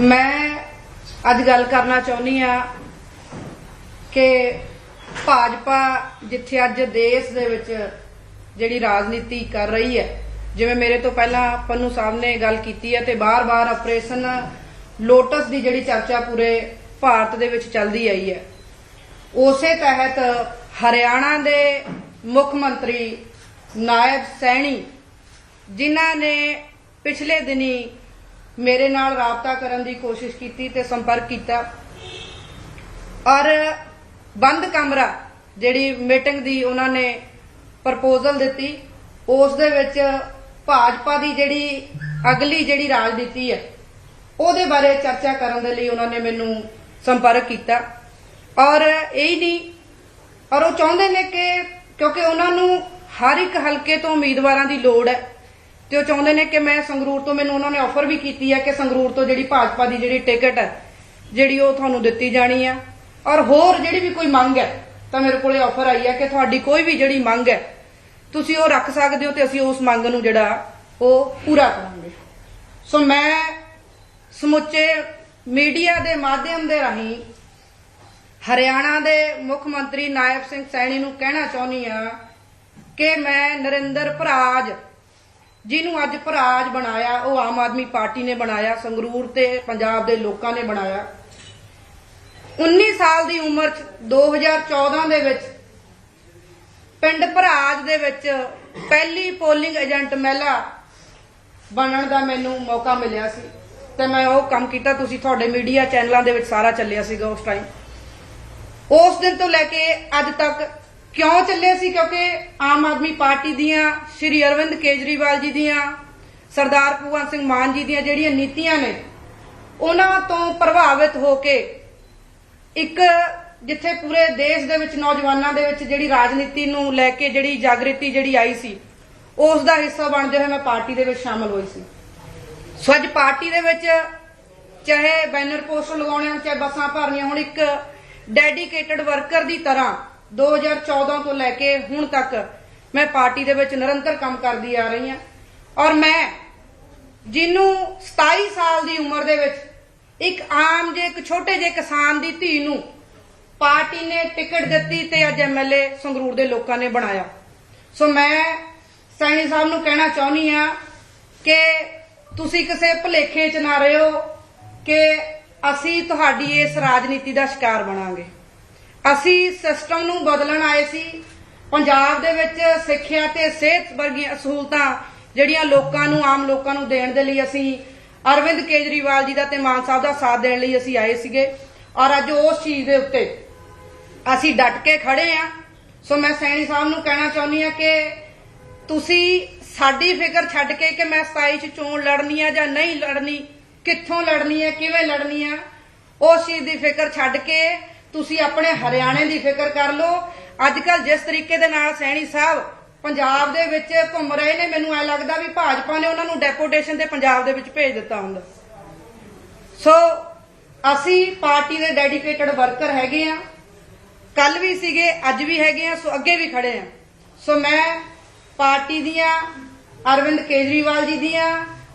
ਮੈਂ ਅੱਜ ਗੱਲ ਕਰਨਾ ਚਾਹੁੰਦੀ ਆ ਕਿ ਭਾਜਪਾ ਜਿੱਥੇ ਅੱਜ ਦੇਸ਼ ਦੇ ਵਿੱਚ ਜਿਹੜੀ ਰਾਜਨੀਤੀ ਕਰ ਰਹੀ ਹੈ, ਜਿਵੇਂ ਮੇਰੇ ਤੋਂ ਪਹਿਲਾਂ ਪੰਨੂ ਸਾਹਿਬ ਨੇ ਗੱਲ ਕੀਤੀ ਹੈ ਤੇ ਬਾਰ-ਬਾਰ ਆਪਰੇਸ਼ਨ ਲੋਟਸ ਦੀ ਜਿਹੜੀ ਚਰਚਾ ਪੂਰੇ ਭਾਰਤ ਦੇ ਵਿੱਚ ਚੱਲਦੀ ਆਈ ਹੈ। ਉਸੇ ਤਹਿਤ ਹਰਿਆਣਾ ਦੇ ਮੁੱਖ ਮੰਤਰੀ ਨਾਇਬ ਸੈਣੀ, ਜਿਨ੍ਹਾਂ ਨੇ ਪਿਛਲੇ ਦਿਨੀ ਮੇਰੇ ਨਾਲ ਰਾਬਤਾ ਕਰਨ ਦੀ ਕੋਸ਼ਿਸ਼ ਕੀਤੀ ਤੇ ਸੰਪਰਕ ਕੀਤਾ। ਔਰ ਬੰਦ ਕਮਰਾ ਜਿਹੜੀ ਮੀਟਿੰਗ ਦੀ ਉਹਨਾਂ ਨੇ ਪ੍ਰਪੋਜ਼ਲ ਦਿੱਤੀ, ਉਸ ਦੇ ਵਿੱਚ ਭਾਜਪਾ ਦੀ ਜਿਹੜੀ ਅਗਲੀ ਜਿਹੜੀ ਰਾਜਨੀਤੀ ਹੈ, ਉਹਦੇ ਬਾਰੇ ਚਰਚਾ ਕਰਨ ਦੇ ਲਈ ਉਹਨਾਂ ਨੇ ਮੈਨੂੰ ਸੰਪਰਕ ਕੀਤਾ। ਔਰ ਇਹ ਨਹੀਂ, ਔਰ ਉਹ ਚਾਹੁੰਦੇ ਨੇ ਕਿ ਕਿਉਂਕਿ ਉਹਨਾਂ ਨੂੰ ਹਰ ਇੱਕ ਹਲਕੇ ਤੋਂ ਉਮੀਦਵਾਰਾਂ ਦੀ ਲੋੜ ਹੈ। ਤੇ ਉਹ ਚਾਹੁੰਦੇ ਨੇ ਕਿ ਮੈਂ ਸੰਗਰੂਰ ਤੋਂ ਮੈਨੂੰ ਉਹਨਾਂ ਨੇ ਆਫਰ ਵੀ ਕੀਤੀ ਹੈ ਕਿ ਸੰਗਰੂਰ ਤੋਂ ਜਿਹੜੀ ਭਾਜਪਾ ਦੀ ਜਿਹੜੀ ਟਿਕਟ ਹੈ ਜਿਹੜੀ ਉਹ ਤੁਹਾਨੂੰ ਦਿੱਤੀ ਜਾਣੀ ਆ। ਔਰ ਹੋਰ ਜਿਹੜੀ ਵੀ ਕੋਈ ਮੰਗ ਹੈ, ਤਾਂ ਮੇਰੇ ਕੋਲੇ ਆਫਰ ਆਈ ਹੈ ਕਿ ਤੁਹਾਡੀ ਕੋਈ ਵੀ ਜਿਹੜੀ ਮੰਗ ਹੈ, ਤੁਸੀਂ ਉਹ ਰੱਖ ਸਕਦੇ ਹੋ ਤੇ ਅਸੀਂ ਉਸ ਮੰਗ ਨੂੰ ਜਿਹੜਾ ਉਹ ਪੂਰਾ ਕਰਾਂਗੇ। ਸੋ ਮੈਂ ਸਮੁੱਚੇ ਮੀਡੀਆ ਦੇ ਮਾਧਿਅਮ ਦੇ ਰਾਹੀਂ ਹਰਿਆਣਾ ਦੇ ਮੁੱਖ ਮੰਤਰੀ ਨਾਇਬ ਸਿੰਘ ਸੈਣੀ ਨੂੰ ਕਹਿਣਾ ਚਾਹੁੰਦੀ ਆ ਕਿ ਮੈਂ ਨਰਿੰਦਰ ਭਰਾਜ ਜਿਹਨੂੰ ਅੱਜ ਭਰਾਜ ਬਣਾਇਆ, ਉਹ ਆਮ ਆਦਮੀ ਪਾਰਟੀ ਨੇ ਬਣਾਇਆ, ਸੰਗਰੂਰ ਤੇ ਪੰਜਾਬ ਦੇ ਲੋਕਾਂ ਨੇ ਬਣਾਇਆ। 19 ਸਾਲ ਦੀ ਉਮਰ 'ਚ 2014 ਦੇ ਵਿੱਚ, ਪਿੰਡ ਭਰਾਜ ਦੇ ਵਿੱਚ ਪਹਿਲੀ ਪੋਲਿੰਗ ਏਜੰਟ ਮਹਿਲਾ ਬਣਨ ਦਾ ਮੈਨੂੰ ਮੌਕਾ ਮਿਲਿਆ ਸੀ। ਤੇ ਮੈਂ ਉਹ ਕੰਮ ਕੀਤਾ, ਤੁਸੀਂ ਤੁਹਾਡੇ ਮੀਡੀਆ ਚੈਨਲਾਂ ਦੇ ਵਿੱਚ ਸਾਰਾ ਚੱਲਿਆ ਸੀਗਾ ਉਸ ਟਾਈਮ ਉਸ ਦਿਨ ਤੋਂ ਲੈ ਕੇ ਅੱਜ ਤੱਕ ਕਿਉਂ ਚੱਲੇ ਸੀ? ਕਿਉਂਕਿ ਆਮ ਆਦਮੀ ਪਾਰਟੀ ਦੀਆਂ ਸ਼੍ਰੀ ਅਰਵਿੰਦ ਕੇਜਰੀਵਾਲ ਜੀ ਦੀਆਂ, ਸਰਦਾਰ ਭਗਵੰਤ ਸਿੰਘ ਮਾਨ ਜੀ ਦੀਆਂ ਜਿਹੜੀਆਂ ਨੀਤੀਆਂ ਨੇ, ਉਹਨਾਂ ਤੋਂ ਪ੍ਰਭਾਵਿਤ ਹੋ ਕੇ ਇੱਕ ਜਿੱਥੇ ਪੂਰੇ ਦੇਸ਼ ਦੇ ਵਿੱਚ, ਨੌਜਵਾਨਾਂ ਦੇ ਵਿੱਚ ਜਿਹੜੀ ਰਾਜਨੀਤੀ ਨੂੰ ਲੈ ਕੇ ਜਿਹੜੀ ਜਾਗ੍ਰਿਤੀ ਜਿਹੜੀ ਆਈ ਸੀ, ਉਸ ਦਾ ਹਿੱਸਾ ਬਣਦੇ ਹੋਏ ਮੈਂ ਪਾਰਟੀ ਦੇ ਵਿੱਚ ਸ਼ਾਮਲ ਹੋਈ ਸੀ। ਸੋ ਅੱਜ ਪਾਰਟੀ ਦੇ ਵਿੱਚ ਚਾਹੇ ਬੈਨਰ ਪੋਸਟਰ ਲਗਾਉਣੇ ਹੋਣ, ਚਾਹੇ ਬੱਸਾਂ ਭਰਨੀਆਂ ਹੁਣ, ਇੱਕ ਡੈਡੀਕੇਟਡ ਵਰਕਰ ਦੀ ਤਰ੍ਹਾਂ 2014 ਤੋਂ ਲੈ ਕੇ ਹੁਣ ਤੱਕ ਮੈਂ ਪਾਰਟੀ ਦੇ ਵਿੱਚ ਨਿਰੰਤਰ ਕੰਮ ਕਰਦੀ ਆ ਰਹੀ ਹਾਂ। ਔਰ ਮੈਂ ਜਿਹਨੂੰ 27 ਸਾਲ ਦੀ ਉਮਰ ਦੇ ਵਿੱਚ ਇੱਕ ਆਮ ਜੇ ਇੱਕ ਛੋਟੇ ਜਿਹੇ ਕਿਸਾਨ ਦੀ ਧੀ ਨੂੰ ਪਾਰਟੀ ਨੇ ਟਿਕਟ ਦਿੱਤੀ ਤੇ ਅੱਜ ਐਮਐਲਏ ਸੰਗਰੂਰ ਦੇ ਲੋਕਾਂ ਨੇ ਬਣਾਇਆ। ਸੋ ਮੈਂ ਸੈਣੀ ਸਾਹਿਬ ਨੂੰ ਕਹਿਣਾ ਚਾਹੁੰਦੀ ਆ ਕਿ ਤੁਸੀਂ ਕਿਸੇ ਭੁਲੇਖੇ 'ਚ ਨਾ ਰਹੋ ਕਿ ਅਸੀਂ ਤੁਹਾਡੀ ਇਸ ਰਾਜਨੀਤੀ ਦਾ ਸ਼ਿਕਾਰ ਬਣਾਂਗੇ। ਅਸੀਂ ਸਿਸਟਮ ਨੂੰ ਬਦਲਣ ਆਏ ਸੀ। ਪੰਜਾਬ ਦੇ ਵਿੱਚ ਸਿੱਖਿਆ ਤੇ ਸਿਹਤ ਵਰਗੀਆਂ ਸਹੂਲਤਾਂ ਜਿਹੜੀਆਂ ਲੋਕਾਂ ਨੂੰ, ਆਮ ਲੋਕਾਂ ਨੂੰ ਦੇਣ ਦੇ ਲਈ ਅਸੀਂ ਅਰਵਿੰਦ ਕੇਜਰੀਵਾਲ ਜੀ ਦਾ ਤੇ ਮਾਨ ਸਾਹਿਬ ਦਾ ਸਾਥ ਦੇਣ ਲਈ ਅਸੀਂ ਆਏ ਸੀਗੇ। ਔਰ ਅੱਜ ਉਸ ਚੀਜ਼ ਦੇ ਉੱਤੇ ਅਸੀਂ ਡਟ ਕੇ ਖੜੇ ਆ। ਸੋ ਮੈਂ ਸੈਣੀ ਸਾਹਿਬ ਨੂੰ ਕਹਿਣਾ ਚਾਹੁੰਦੀ ਆ ਕਿ ਤੁਸੀਂ ਸਾਡੀ ਫਿਕਰ ਛੱਡ ਕੇ ਕਿ ਮੈਂ 27 ਚ ਚੋਣ ਲੜਨੀ ਆ ਜਾਂ ਨਹੀਂ ਲੜਨੀ, ਕਿੱਥੋਂ ਲੜਨੀ ਹੈ ਕਿਵੇਂ ਲੜਨੀ ਆ, ਉਸ ਚੀਜ਼ ਦੀ ਫਿਕਰ ਛੱਡ ਕੇ ਤੁਸੀਂ ਆਪਣੇ ਹਰਿਆਣੇ ਦੀ ਫਿਕਰ ਕਰ ਲਓ। ਅੱਜ ਕੱਲ ਜਿਸ ਤਰੀਕੇ ਦੇ ਨਾਲ ਸੈਣੀ ਸਾਹਿਬ ਪੰਜਾਬ ਦੇ ਵਿੱਚ ਘੁੰਮ ਰਹੇ ਨੇ, ਮੈਨੂੰ ਐ ਲੱਗਦਾ ਵੀ ਭਾਜਪਾ ਨੇ ਉਹਨਾਂ ਨੂੰ ਡੈਪੂਟੇਸ਼ਨ ਤੇ ਪੰਜਾਬ ਦੇ ਵਿੱਚ ਭੇਜ ਦਿੱਤਾ ਹੁੰਦਾ। ਸੋ ਅਸੀਂ ਪਾਰਟੀ ਦੇ ਡੈਡੀਕੇਟਡ ਵਰਕਰ ਹੈਗੇ ਆ। ਕੱਲ ਵੀ ਸੀਗੇ, ਅੱਜ ਵੀ ਹੈਗੇ ਆ, ਸੋ ਅੱਗੇ ਵੀ ਖੜੇ ਆ। ਸੋ ਮੈਂ ਪਾਰਟੀ ਦੀਆਂ, ਅਰਵਿੰਦ ਕੇਜਰੀਵਾਲ ਜੀ ਦੀਆਂ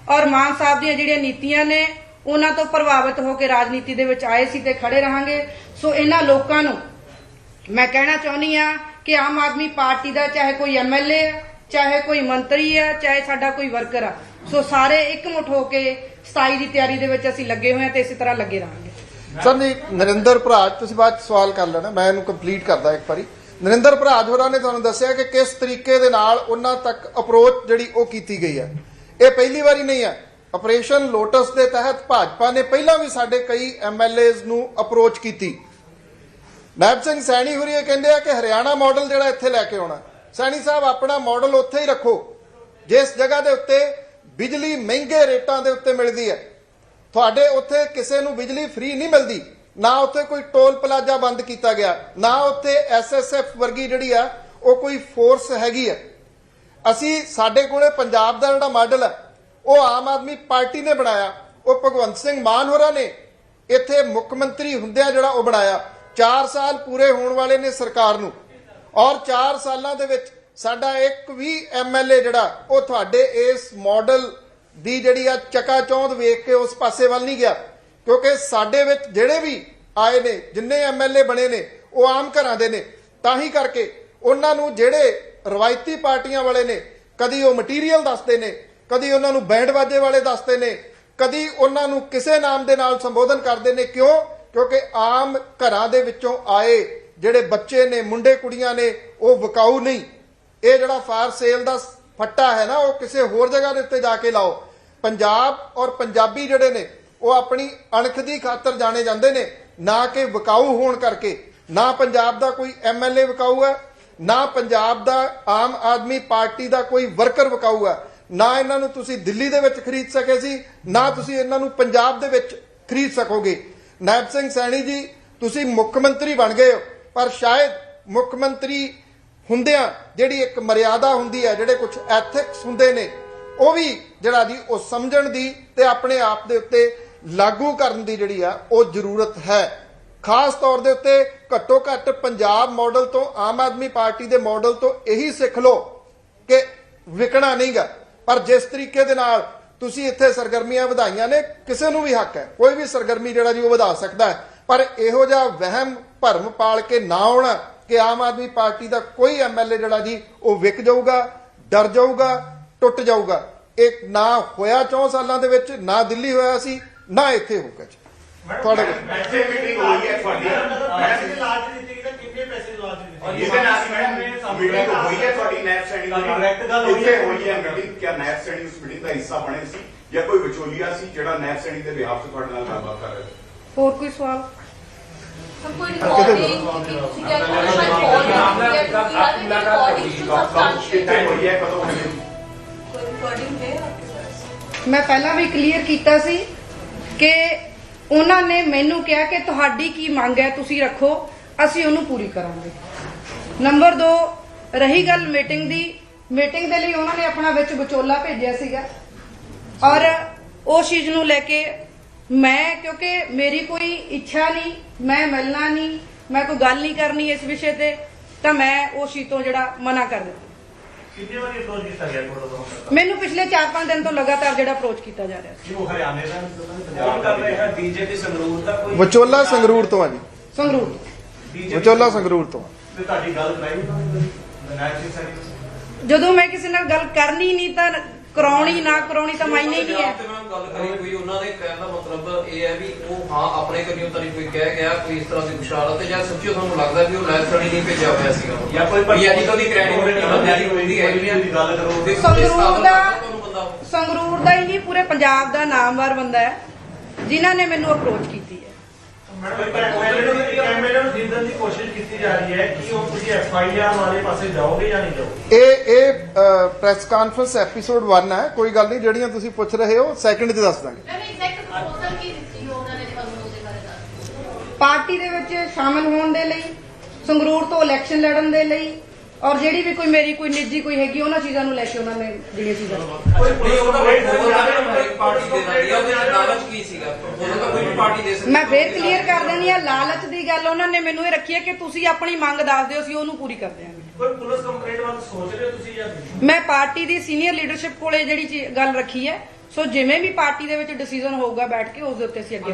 ਔਰ ਮਾਨ ਸਾਹਿਬ ਦੀਆਂ ਜਿਹੜੀਆਂ ਨੀਤੀਆਂ ਨੇ ਉਹਨਾਂ ਤੋਂ ਪ੍ਰਭਾਵਿਤ ਹੋ ਕੇ ਰਾਜਨੀਤੀ ਦੇ ਵਿੱਚ ਆਏ ਸੀ ਤੇ ਖੜੇ ਰਹਾਂਗੇ। ਸੋ ਇਹਨਾਂ ਲੋਕਾਂ ਨੂੰ ਮੈਂ ਕਹਿਣਾ ਚਾਹੁੰਦੀ ਆ ਕਿ ਆਮ ਆਦਮੀ ਪਾਰਟੀ ਦਾ ਚਾਹੇ ਕੋਈ ਐਮਐਲਏ ਹੈ ਚਾਹੇ ਕੋਈ ਮੰਤਰੀ ਹੈ ਚਾਹੇ ਸਾਡਾ ਕੋਈ ਵਰਕਰ ਆ, ਸੋ ਸਾਰੇ ਇਕਮੁੱਠ ਹੋ ਕੇ 27 ਦੀ ਤਿਆਰੀ ਦੇ ਵਿੱਚ ਅਸੀਂ ਲੱਗੇ ਹੋਏ ਆ ਤੇ ਇਸੇ ਤਰ੍ਹਾਂ ਲੱਗੇ ਰਹਾਂਗੇ। ਸਰ, ਨਹੀਂ, ਨਰਿੰਦਰ ਭਰਾਜ ਤੁਸੀਂ ਬਾਅਦ 'ਚ ਸਵਾਲ ਕਰ ਲੈਣਾ, ਮੈਂ ਇਹਨੂੰ ਕੰਪਲੀਟ ਕਰਦਾ ਇੱਕ ਵਾਰੀ। ਨਰਿੰਦਰ ਭਰਾਜ ਹੋਰਾਂ ਨੇ ਤੁਹਾਨੂੰ ਦੱਸਿਆ ਕਿ ਕਿਸ ਤਰੀਕੇ ਦੇ ਨਾਲ ਉਹਨਾਂ ਤੱਕ ਅਪਰੋਚ ਜਿਹੜੀ ਉਹ ਕੀਤੀ ਗਈ ਹੈ। ਇਹ ਪਹਿਲੀ ਵਾਰੀ ਨਹੀਂ ਹੈ। ਆਪਰੇਸ਼ਨ ਲੋਟਸ ਦੇ ਤਹਿਤ ਭਾਜਪਾ ਨੇ ਪਹਿਲਾਂ ਵੀ ਸਾਡੇ ਕਈ ਐਮਐਲਏਜ਼ ਨੂੰ ਅਪਰੋਚ ਕੀਤੀ। ਨਾਇਬ ਸਿੰਘ ਸੈਣੀ ਹੋਰੀ ਇਹ ਕਹਿੰਦੇ ਆ ਕਿ ਹਰਿਆਣਾ ਮਾਡਲ ਜਿਹੜਾ ਇੱਥੇ ਲੈ ਕੇ ਆਉਣਾ। ਸੈਣੀ ਸਾਹਿਬ, ਆਪਣਾ ਮਾਡਲ ਉੱਥੇ ਹੀ ਰੱਖੋ। ਜਿਸ ਜਗ੍ਹਾ ਦੇ ਉੱਤੇ ਬਿਜਲੀ ਮਹਿੰਗੇ ਰੇਟਾਂ ਦੇ ਉੱਤੇ ਮਿਲਦੀ ਹੈ। ਤੁਹਾਡੇ ਉੱਥੇ ਕਿਸੇ ਨੂੰ ਬਿਜਲੀ ਫ੍ਰੀ ਨਹੀਂ ਮਿਲਦੀ। ਨਾ ਉੱਥੇ ਕੋਈ ਟੋਲ ਪਲਾਜ਼ਾ ਬੰਦ ਕੀਤਾ ਗਿਆ। ਨਾ ਉੱਥੇ ਐਸਐਸਐਫ ਵਰਗੀ ਜਿਹੜੀ ਆ, ਉਹ ਕੋਈ ਫੋਰਸ ਹੈਗੀ ਹੈ ਅਸੀਂ ਸਾਡੇ ਕੋਲੇ ਪੰਜਾਬ ਦਾ ਜਿਹੜਾ ਮਾਡਲ ਹੈ ਉਹ ਆਮ ਆਦਮੀ ਪਾਰਟੀ ਨੇ ਬਣਾਇਆ। ਉਹ ਭਗਵੰਤ ਸਿੰਘ ਮਾਨ ਹੋਰਾਂ ਨੇ ਇੱਥੇ ਮੁੱਖ ਮੰਤਰੀ ਹੁੰਦਿਆਂ ਜਿਹੜਾ ਉਹ ਬਣਾਇਆ। 4 ਸਾਲ ਪੂਰੇ ਹੋਣ ਵਾਲੇ ਨੇ ਸਰਕਾਰ ਨੂੰ। ਔਰ 4 ਸਾਲਾਂ ਦੇ ਵਿੱਚ ਸਾਡਾ ਇੱਕ ਵੀ ਐਮਐਲਏ ਜਿਹੜਾ, ਉਹ ਤੁਹਾਡੇ ਇਸ ਮਾਡਲ ਦੀ ਜਿਹੜੀ ਆ ਚਕਾਚੌਂਧ ਵੇਖ ਕੇ ਉਸ ਪਾਸੇ ਵੱਲ ਨਹੀਂ ਗਿਆ। ਕਿਉਂਕਿ ਸਾਡੇ ਵਿੱਚ ਜਿਹੜੇ ਵੀ ਆਏ ਨੇ, ਜਿੰਨੇ ਐਮਐਲਏ ਬਣੇ ਨੇ, ਉਹ ਆਮ ਘਰਾਂ ਦੇ ਨੇ। ਤਾਂ ਹੀ ਕਰਕੇ ਉਹਨਾਂ ਨੂੰ ਜਿਹੜੇ ਰਵਾਇਤੀ ਪਾਰਟੀਆਂ ਵਾਲੇ ਨੇ, ਕਦੀ ਉਹ ਮਟੀਰੀਅਲ ਦੱਸਦੇ ਨੇ ਕਦੀ ਉਹਨਾਂ ਨੂੰ ਬੈਂਡ ਬਾਜੇ ਵਾਲੇ ਦੱਸਦੇ ਨੇ, ਕਦੀ ਉਹਨਾਂ ਨੂੰ ਕਿਸੇ ਨਾਮ ਦੇ ਨਾਲ ਸੰਬੋਧਨ ਕਰਦੇ ਨੇ, ਕਿਉਂ? ਕਿਉਂਕਿ ਆਮ ਘਰਾਂ ਦੇ ਵਿੱਚੋਂ ਆਏ ਜਿਹੜੇ ਬੱਚੇ ਨੇ, ਮੁੰਡੇ ਕੁੜੀਆਂ ਨੇ, ਉਹ ਵਿਕਾਊ ਨਹੀਂ। ਇਹ ਜਿਹੜਾ ਫਾਰ ਸੇਲ ਦਾ ਫੱਟਾ ਹੈ ਨਾ, ਉਹ ਕਿਸੇ ਹੋਰ ਜਗ੍ਹਾ ਦੇ ਉੱਤੇ ਜਾ ਕੇ ਲਾਓ। ਪੰਜਾਬ ਔਰ ਪੰਜਾਬੀ ਜਿਹੜੇ ਨੇ, ਉਹ ਆਪਣੀ ਅਣਖ ਦੀ ਖਾਤਰ ਜਾਣੇ ਜਾਂਦੇ ਨੇ, ਨਾ ਕਿ ਵਿਕਾਊ ਹੋਣ ਕਰਕੇ। ਨਾ ਪੰਜਾਬ ਦਾ ਕੋਈ ਐਮਐਲਏ ਵਿਕਾਊ ਹੈ, ਨਾ ਪੰਜਾਬ ਦਾ ਆਮ ਆਦਮੀ ਪਾਰਟੀ ਦਾ ਕੋਈ ਵਰਕਰ ਵਿਕਾਊ ਹੈ। ਨਾ ਇਹਨਾਂ ਨੂੰ ਤੁਸੀਂ ਦਿੱਲੀ ਦੇ ਵਿੱਚ ਖਰੀਦ ਸਕੇ ਸੀ, ਨਾ ਤੁਸੀਂ ਇਹਨਾਂ ਨੂੰ ਪੰਜਾਬ ਦੇ ਵਿੱਚ ਖਰੀਦ ਸਕੋਗੇ। ਨਾਇਬ ਸਿੰਘ ਸੈਣੀ ਜੀ, ਤੁਸੀਂ ਮੁੱਖ ਮੰਤਰੀ ਬਣ ਗਏ ਹੋ, ਪਰ ਸ਼ਾਇਦ ਮੁੱਖ ਮੰਤਰੀ ਹੁੰਦਿਆਂ ਜਿਹੜੀ ਇੱਕ ਮਰਿਆਦਾ ਹੁੰਦੀ ਹੈ, ਜਿਹੜੇ ਕੁਝ ਐਥਿਕਸ ਹੁੰਦੇ ਨੇ, ਉਹ ਵੀ ਜਿਹੜਾ ਜੀ ਉਹ ਸਮਝਣ ਦੀ ਤੇ ਆਪਣੇ ਆਪ ਦੇ ਉੱਤੇ ਲਾਗੂ ਕਰਨ ਦੀ ਜਿਹੜੀ ਆ, ਉਹ ਜ਼ਰੂਰਤ ਹੈ। ਖਾਸ ਤੌਰ ਦੇ ਉੱਤੇ ਘੱਟੋ ਘੱਟ ਪੰਜਾਬ ਮਾਡਲ ਤੋਂ ਆਮ ਆਦਮੀ ਪਾਰਟੀ ਦੇ ਮਾਡਲ ਤੋਂ ਇਹੀ ਸਿੱਖ ਲਓ ਕਿ ਵਿਕਣਾ ਨਹੀਂਗਾ। ਪਰ ਜਿਸ ਤਰੀਕੇ ਦੇ ਨਾਲ ਤੁਸੀਂ ਇੱਥੇ ਸਰਗਰਮੀਆਂ ਵਧਾਈਆਂ ਨੇ ਕਿਸੇ ਨੂੰ ਵੀ ਹੱਕ ਹੈ ਕੋਈ ਵੀ ਸਰਗਰਮੀ ਜਿਹੜਾ ਜੀ ਉਹ ਵਧਾ ਸਕਦਾ ਹੈ ਪਰ ਇਹੋ ਜਿਹਾ ਵਹਿਮ ਭਰਮ ਪਾਲ ਕੇ ਨਾ ਆਉਣਾ ਕਿ ਆਮ ਆਦਮੀ ਪਾਰਟੀ ਦਾ ਕੋਈ ਐਮਐਲਏ ਜਿਹੜਾ ਜੀ ਉਹ ਵਿਕ ਜਾਊਗਾ ਡਰ ਜਾਊਗਾ ਟੁੱਟ ਜਾਊਗਾ ਇਹ ਨਾ ਹੋਇਆ 4 ਸਾਲਾਂ ਦੇ ਵਿੱਚ ਨਾ ਦਿੱਲੀ ਹੋਇਆ ਸੀ ਨਾ ਇੱਥੇ ਹੋਊਗਾ ਜੀ ਤੁਹਾਡਾ ਵੈਸੇ ਮੀਟਿੰਗ ਹੋਈ ਹੈ ਤੁਹਾਡੀ ਦੀ ਲਾਲਚ ਦਿੱਤੀ ਕਿੰਨੇ ਪੈਸੇ ਲਾਲਚ ਦਿੱਤੀ ਇਹਦੇ ਨਾਲ ਮੀਟਿੰਗ ਹੋਈ ਹੈ ਤੁਹਾਡੀ ਨੈਬ ਸੈਣੀ ਨਾਲ? ਡਾਇਰੈਕਟ ਗੱਲ ਹੋਈ ਹੈ। ਹੋਈ ਹੈ ਮੀਟਿੰਗ ਕਿਆ ਨੈਬ ਸੈਣੀ ਉਸ ਮੀਟਿੰਗ ਦਾ ਹਿੱਸਾ ਬਣੇ ਸੀ? ਜਾਂ ਕੋਈ ਵਿਚੋਲੀਆ ਸੀ ਜਿਹੜਾ ਨੈਬ ਸੈਣੀ ਦੇ ਬਿਹਾਫ ਤੇ ਤੁਹਾਡੇ ਨਾਲ ਗੱਲਬਾਤ ਕਰ ਰਿਹਾ ਹੋਰ ਕੋਈ ਸਵਾਲ? ਮੈਂ ਪਹਿਲਾਂ ਵੀ ਕਲੀਅਰ ਕੀਤਾ ਸੀ ਕਿ ਉਹਨਾਂ ਨੇ ਮੈਨੂੰ ਕਿਹਾ ਕਿ ਤੁਹਾਡੀ ਕੀ ਮੰਗ ਹੈ ਤੁਸੀਂ ਰੱਖੋ ਅਸੀਂ ਉਹਨੂੰ ਪੂਰੀ ਕਰਾਂਗੇ। ਨੰਬਰ 2 ਰਹੀ ਗੱਲ ਮੀਟਿੰਗ ਦੀ ਮੀਟਿੰਗ ਦੇ ਲਈ ਉਹਨਾਂ ਨੇ ਆਪਣਾ ਵਿੱਚ ਵਿਚੋਲਾ ਭੇਜਿਆ ਸੀਗਾ। ਔਰ ਉਸ ਚੀਜ਼ ਨੂੰ ਲੈ ਕੇ ਮੈਂ ਕਿਉਂਕਿ ਮੇਰੀ ਕੋਈ ਇੱਛਾ ਨਹੀਂ ਮੈਂ ਮਿਲਣਾ ਨਹੀਂ ਮੈਂ ਕੋਈ ਗੱਲ ਨਹੀਂ ਕਰਨੀ ਇਸ ਵਿਸ਼ੇ ਤੇ ਤਾਂ ਮੈਂ ਉਸ ਚੀਜ਼ ਤੋਂ ਜਿਹੜਾ ਮਨਾ ਕਰ ਦਿੱਤਾ। ਕਿੰਨੇ ਵਾਰੀ ਅਪਰੋਚ ਕੀਤਾ ਗਿਆ ਕੋਲ ਮੈਨੂੰ ਪਿਛਲੇ 4-5 ਦਿਨ ਤੋਂ ਲਗਾਤਾਰ ਜਿਹੜਾ ਅਪਰੋਚ ਕੀਤਾ ਜਾ ਰਿਹਾ ਸੀ। ਉਹ ਹਰਿਆਣੇ ਦਾ? ਕੌਣ ਕਰ ਰਿਹਾ ਬੀਜੇਪੀ ਸੰਗਰੂਰ ਦਾ ਕੋਈ? ਵਿਚੋਲਾ ਸੰਗਰੂਰ ਤੋਂ ਆ ਜੀ। ਸੰਗਰੂਰ ਵਿਚੋਲਾ ਸੰਗਰੂਰ ਤੋਂ। ਤੇ ਤੁਹਾਡੀ ਗੱਲ ਕਰਾਈ ਜਦੋਂ ਮੈਂ ਕਿਸੇ ਨਾਲ ਗੱਲ ਕਰਨੀ ਨਹੀਂ ਤਾਂ ਕਰਾਉਣੀ ਨਾ ਕਰਾਉਣੀ ਤਾਂ ਮਾਇਨੇ ਹੀ ਨਹੀਂ ਹੈ। ਤੇ ਮੈਂ ਗੱਲ ਕਰੀ ਕੋਈ ਉਹਨਾਂ ਦੇ ਕਹਿਣ ਦਾ ਮਤਲਬ ਇਹ ਹੈ ਵੀ ਉਹ ਹਾਂ ਆਪਣੇ ਕਰੀਓ ਤਾਂ ਨਹੀਂ ਕੋਈ ਕਹਿ ਗਿਆ ਕੋਈ ਇਸ ਤਰ੍ਹਾਂ ਦੀ ਖੁਸ਼ਹਾਲਤ ਹੈ ਜਾਂ ਸੱਚੀ ਤੁਹਾਨੂੰ ਲੱਗਦਾ ਵੀ ਉਹ ਲੈਸਣੀ ਨਹੀਂ ਭੇਜਿਆ ਹੋਇਆ ਸੀਗਾ ਜਾਂ ਕੋਈ ਵੀ ਅੱਜ ਕਦੀ ਕ੍ਰੈਡਿਟ ਬੰਦੇ ਦੀ ਹੁੰਦੀ ਹੈ ਦੀ ਗੱਲ ਕਰੋ ਤੇ ਸੰਗਰੂਰ ਦਾ ਸੰਗਰੂਰ ਹੀ ਨਹੀਂ ਪੂਰੇ ਪੰਜਾਬ ਦਾ ਨਾਮਵਰ ਬੰਦਾ ਹੈ ਜਿਨ੍ਹਾਂ ਨੇ ਮੈਨੂੰ ਅਪਰੋਚ ਕੀਤੀ ਹੈ। ਕੋਈ ਗੱਲ ਨਹੀਂ ਜਿਹੜੀਆਂ ਤੁਸੀਂ ਪੁੱਛ ਰਹੇ ਹੋ ਸੈਕਿੰਡ 'ਚ ਦੱਸ ਦਾਂਗੇ। ਪਾਰਟੀ ਦੇ ਵਿੱਚ ਸ਼ਾਮਿਲ ਹੋਣ ਦੇ ਲਈ ਸੰਗਰੂਰ ਤੋਂ ਇਲੈਕਸ਼ਨ ਲੜਨ ਦੇ ਲਈ ਔਰ ਜਿਹੜੀ ਵੀ ਕੋਈ ਮੇਰੀ ਕੋਈ ਨਿੱਜੀ ਕੋਈ ਹੈਗੀ ਉਹਨਾਂ ਚੀਜ਼ਾਂ ਨੂੰ ਲੈ ਕੇ ਉਹਨਾਂ ਨੇ ਜਿਹੜੀਆਂ ਚੀਜ਼ਾਂ ਨਹੀਂ ਉਹ ਤਾਂ ਪਾਰਟੀ ਦੇ ਦਿੰਦੀ ਆ ਉਹਦੇ ਲਾਲਚ ਕੀ ਸੀਗਾ? ਪ੍ਰਪੋਜ਼ਲ ਤਾਂ ਕੋਈ ਪਾਰਟੀ ਦੇ ਸਕਦੀ ਮੈਂ ਫੇਰ ਕਲੀਅਰ ਕਰ ਦਿੰਦੀ ਆ ਲਾਲਚ ਦੀ ਗੱਲ ਉਹਨਾਂ ਨੇ ਮੈਨੂੰ ਇਹ ਰੱਖੀ ਹੈ ਕਿ ਤੁਸੀਂ ਆਪਣੀ ਮੰਗ ਦੱਸ ਦਿਓ ਅਸੀਂ ਉਹਨੂੰ ਪੂਰੀ ਕਰ ਦਿਆਂਗੇ। ਕੋਈ ਪੁਲਿਸ ਕੰਪਲੇਂਟ ਵੱਲ ਸੋਚ ਰਹੇ ਤੁਸੀਂ ਜਾਂ ਮੈਂ ਪਾਰਟੀ ਦੀ ਸੀਨੀਅਰ ਲੀਡਰਸ਼ਿਪ ਕੋਲੇ ਜਿਹੜੀ ਗੱਲ ਰੱਖੀ ਹੈ ਸੋ ਜਿਵੇਂ ਵੀ ਪਾਰਟੀ ਦੇ ਵਿੱਚ ਡਿਸੀਜਨ ਹੋਊਗਾ ਬੈਠ ਕੇ ਉਸ ਦੇ ਉੱਤੇ ਅਸੀਂ ਅੱਗੇ